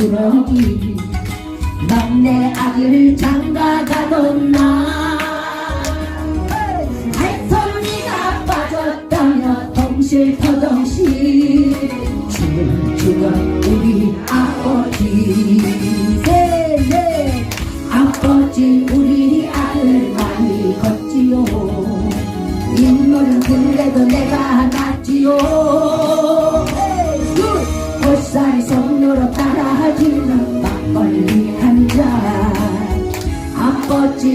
부러기 막내 아들 장가가던 날 할머니가 빠졌다며 덩실터덩실 춤추던 우리 아버지. 셋넷 아버지 우리 아들 많이 걷지요. 인물은 그래도 내가 낫지요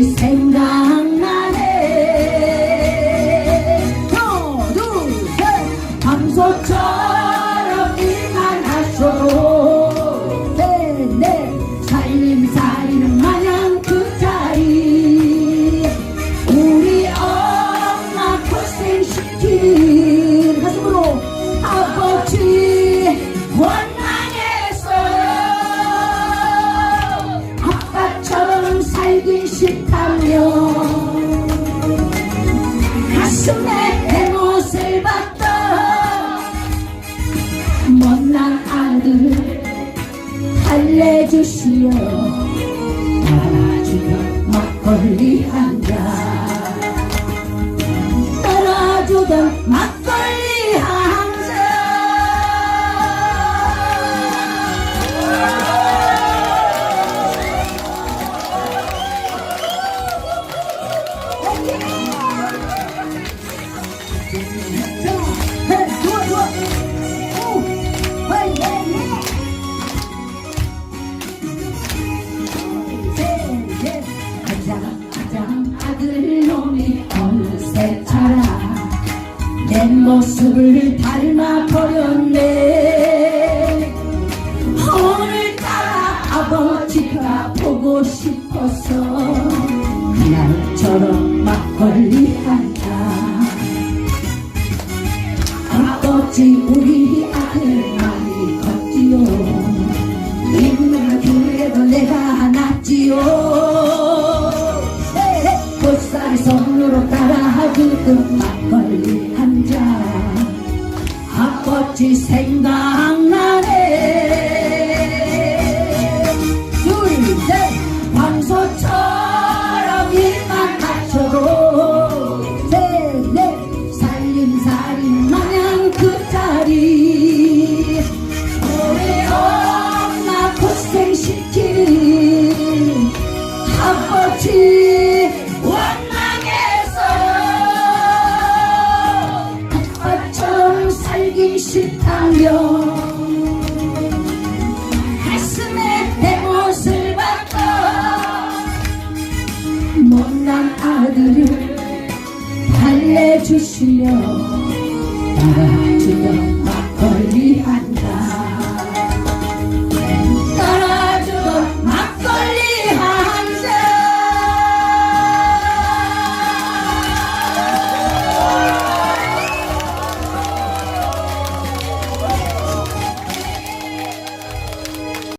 생각나네. 하나 둘셋. 밤소처럼 일만 하셔도 네네. 살림살이는 마냥 그 자리. 우리 엄마 고생시킨 싫다며 가슴에 내 못을 봤던 못난 아들 달래주시어 따라주던 막걸리 한잔. 따라주던 막걸리 내 모습을 닮아 버렸네. 오늘따라 아버지가 보고 싶어서 그날처럼 막걸리 한잔. 아버지 우리 아들 많이 컸지요. 인물 그래도 내가 낫지요. 보살이 손으로 따라주던 막 아버지 생각나네. 둘셋. 광소처럼 일만 맞춰도 셋넷. 살림살이 마냥 그 자리. 우리 엄마 고생시킨 아버지 싫다며 가슴에 내 못을 박고 못난 아들을 달래주시며 따라주던 막걸리 한